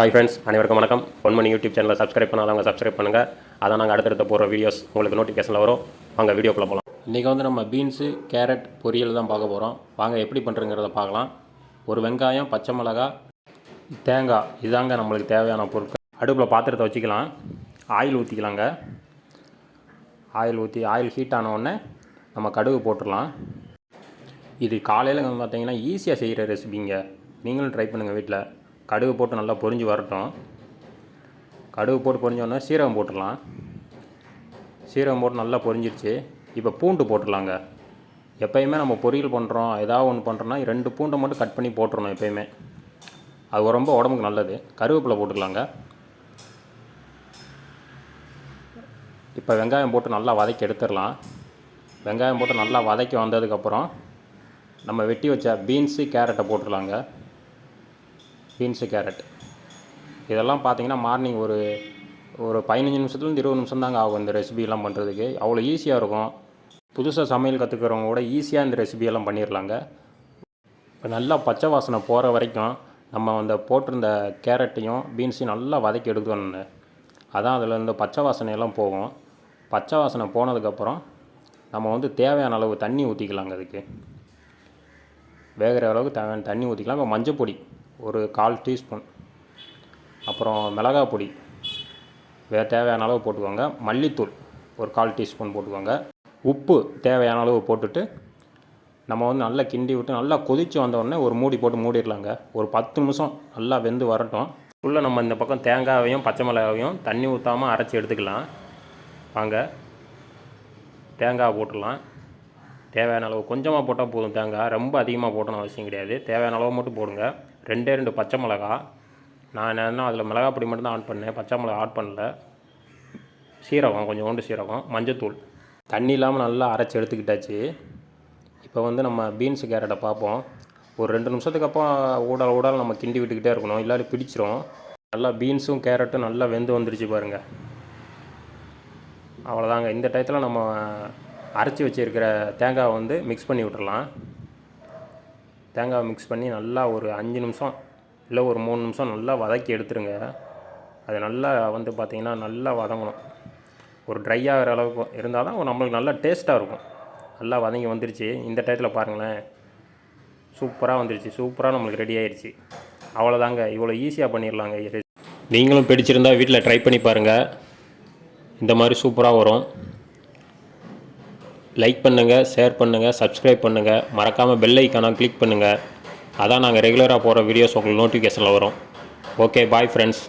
Hi friends அனைவருக்கும் வணக்கம். Ponmani YouTube சேனலை சப்ஸ்கிரைப் பண்ணாதவங்க சப்ஸ்கிரைப் பண்ணுங்கள் அதான் நாங்கள் அடுத்தடுத்த போகிற வீடியோஸ் உங்களுக்கு நோட்டிஃபிகேஷனில் வரும். வாங்க வீடியோக்குள்ளே போகலாம் இன்றைக்கி வந்து நம்ம பீன்ஸு கேரட் பொரியல் தான் பார்க்க போகிறோம் வாங்க எப்படி பண்ணுறங்கிறத பார்க்கலாம். ஒரு வெங்காயம் பச்சை மிளகாய் தேங்காய். இதாங்க நம்மளுக்கு தேவையான பொருட்கள். அடுப்பில் பாத்திரத்தை வச்சுக்கலாம். ஆயில் ஊற்றிக்கலாங்க ஆயில் ஊற்றி ஆயில் ஹீட் ஆனவுடனே நம்ம கடுகு போட்டுடலாம். இது காலையில் வந்து பார்த்தீங்கன்னா ஈஸியாக செய்கிற ரெசிபிங்க நீங்களும் ட்ரை பண்ணுங்கள் வீட்டில் கடுகு போட்டு நல்லா பொரிஞ்சு வரட்டும். கடுகு போட்டு பொரிஞ்ச சீரகம் போட்டுடலாம். சீரகம் போட்டு நல்லா பொரிஞ்சிருச்சு இப்போ பூண்டு போட்டுடலாங்க. எப்பயுமே நம்ம பொரியல் பண்ணுறோம் ஏதாவது ஒன்று பண்ணுறோன்னா ரெண்டு பூண்டை மட்டும் கட் பண்ணி போட்டுறணும் எப்பயுமே. அது ரொம்ப உடம்புக்கு நல்லது. கருவேப்பிலை போட்டுக்கலாங்க. இப்போ வெங்காயம் போட்டு நல்லா வதக்கி எடுத்துடலாம். வெங்காயம் போட்டு நல்லா வதக்கி வந்ததுக்கப்புறம் நம்ம வெட்டி வச்ச பீன்ஸு கேரட்டை போட்டுடலாங்க பீன்ஸு கேரட். இதெல்லாம் பார்த்தீங்கன்னா மார்னிங் ஒரு ஒரு பதினஞ்சு நிமிஷத்துலேருந்து இருபது நிமிஷம் தாங்க ஆகும் இந்த ரெசிபிலாம் பண்ணுறதுக்கு. அவ்வளோ ஈஸியாக இருக்கும். புதுசாக சமையல் கற்றுக்கிறவங்க கூட ஈஸியாக இந்த ரெசிபியெல்லாம் பண்ணிடலாங்க. இப்போ நல்லா பச்சை வாசனை போகிற வரைக்கும் நம்ம அந்த போட்டிருந்த கேரட்டையும் பீன்ஸையும் நல்லா வதக்கி எடுக்கணுங்க அதான் அதில் இருந்த பச்சை வாசனையெல்லாம் போகும். பச்சை வாசனை போனதுக்கப்புறம் நம்ம வந்து தேவையான அளவு தண்ணி ஊற்றிக்கலாங்க அதுக்கு. வேகிற அளவுக்கு தேவையான தண்ணி ஊற்றிக்கலாம். இப்போ மஞ்சள் பொடி ஒரு கால் டீஸ்பூன். அப்புறம் மிளகாய் பொடி. வே தேவையான அளவு போட்டுக்கோங்க. மல்லித்தூள் ஒரு கால் டீஸ்பூன் போட்டுக்கோங்க. உப்பு தேவையான அளவு போட்டுட்டு நம்ம வந்து நல்லா கிண்டி விட்டு நல்லா கொதித்து வந்தோடனே ஒரு மூடி போட்டு மூடிடலாங்க. ஒரு பத்து நிமிஷம் நல்லா வெந்து வரட்டும். உள்ளே நம்ம இந்த பக்கம் தேங்காயையும் பச்சை மிளகாவையும் தண்ணி ஊற்றாமல் அரைச்சி எடுத்துக்கலாம். வாங்க. தேங்காய் போட்டுடலாம். தேவையான அளவு கொஞ்சமாக போட்டால் போதும் தேங்காய். ரொம்ப அதிகமாக போட்டணும் அவசியம் கிடையாது. தேவையான அளவு மட்டும் போடுங்க. ரெண்டே ரெண்டு பச்சை மிளகா. நான் என்ன அதில் மிளகா பொடி மட்டும்தான் ஆட் பண்ணேன். பச்சை மிளகா ஆட் பண்ணல. சீரகம் கொஞ்சோண்டு சீரகம் மஞ்சத்தூள். தண்ணி இல்லாமல் நல்லா அரைச்சி எடுத்துக்கிட்டாச்சு. இப்போ வந்து நம்ம பீன்ஸு கேரட்டை பார்ப்போம். ஒரு ரெண்டு நிமிஷத்துக்கு அப்புறம் ஊடால் ஊடால் நம்ம கிண்டி விட்டுக்கிட்டே இருக்கணும். இல்லாட்டி பிடிச்சிரும். நல்லா பீன்ஸும் கேரட்டும் நல்லா வெந்து வந்துடுச்சு பாருங்கள் அவ்வளோதாங்க இந்த டயத்தில் நம்ம அரைச்சி வச்சுருக்கிற தேங்காவை வந்து மிக்ஸ் பண்ணி விட்டுடலாம் தேங்காவை மிக்ஸ் பண்ணி நல்லா ஒரு அஞ்சு நிமிஷம் இல்லை ஒரு மூணு நிமிஷம் நல்லா வதக்கி எடுத்துருங்க. அது நல்லா வந்து பார்த்திங்கன்னா நல்லா வதங்கணும். ஒரு ட்ரை ஆகிற அளவுக்கு இருந்தால் தான் நம்மளுக்கு நல்லா டேஸ்ட்டாக இருக்கும். நல்லா வதங்கி வந்துருச்சு. இந்த டயத்தில் பாருங்களேன். சூப்பராக வந்துருச்சு. சூப்பராக நம்மளுக்கு ரெடி ஆயிடுச்சு அவ்வளோதாங்க இவ்வளோ ஈஸியாக பண்ணிடலாங்க நீங்களும் பிடிச்சிருந்தா வீட்டில் ட்ரை பண்ணி பாருங்கள் இந்த மாதிரி சூப்பராக வரும். லைக் பண்ணுங்கள் ஷேர் பண்ணுங்கள் சப்ஸ்கிரைப் பண்ணுங்கள் மறக்காமல் பெல் ஐக்கானை கிளிக் பண்ணுங்கள் அதான் நாங்கள் ரெகுலராக போகிற வீடியோஸ் உங்களுக்கு நோட்டிஃபிகேஷனில் வரும். Okay bye friends